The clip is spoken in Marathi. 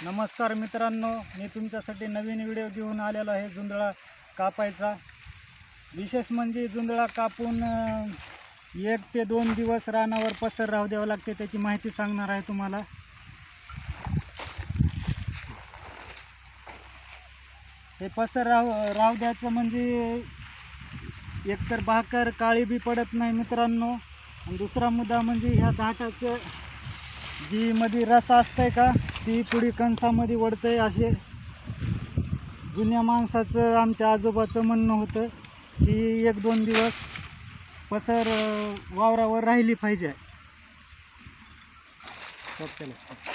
नमस्कार मित्रांनो मी तुमच्यासाठी नवीन व्हिडिओ घेऊन आलेलो आहे जुंदळा कापायचा. विशेष म्हणजे जुंदळा कापून एक ते दोन दिवस रानावर पसर राहू द्यावं लागते त्याची माहिती सांगणार आहे तुम्हाला. हे पसर राहू राहू द्यायचं म्हणजे एकतर भाकर काळी बी पडत नाही मित्रांनो. दुसरा मुद्दा म्हणजे ह्या दाटाचं जी मध्ये रस असतंय का ती पुढी कणसामध्ये वडतंय असे जुन्या माणसाचं आमच्या आजोबाचं म्हणणं होतं की एक दोन दिवस पसर वावरावर राहिली पाहिजे चल, चला.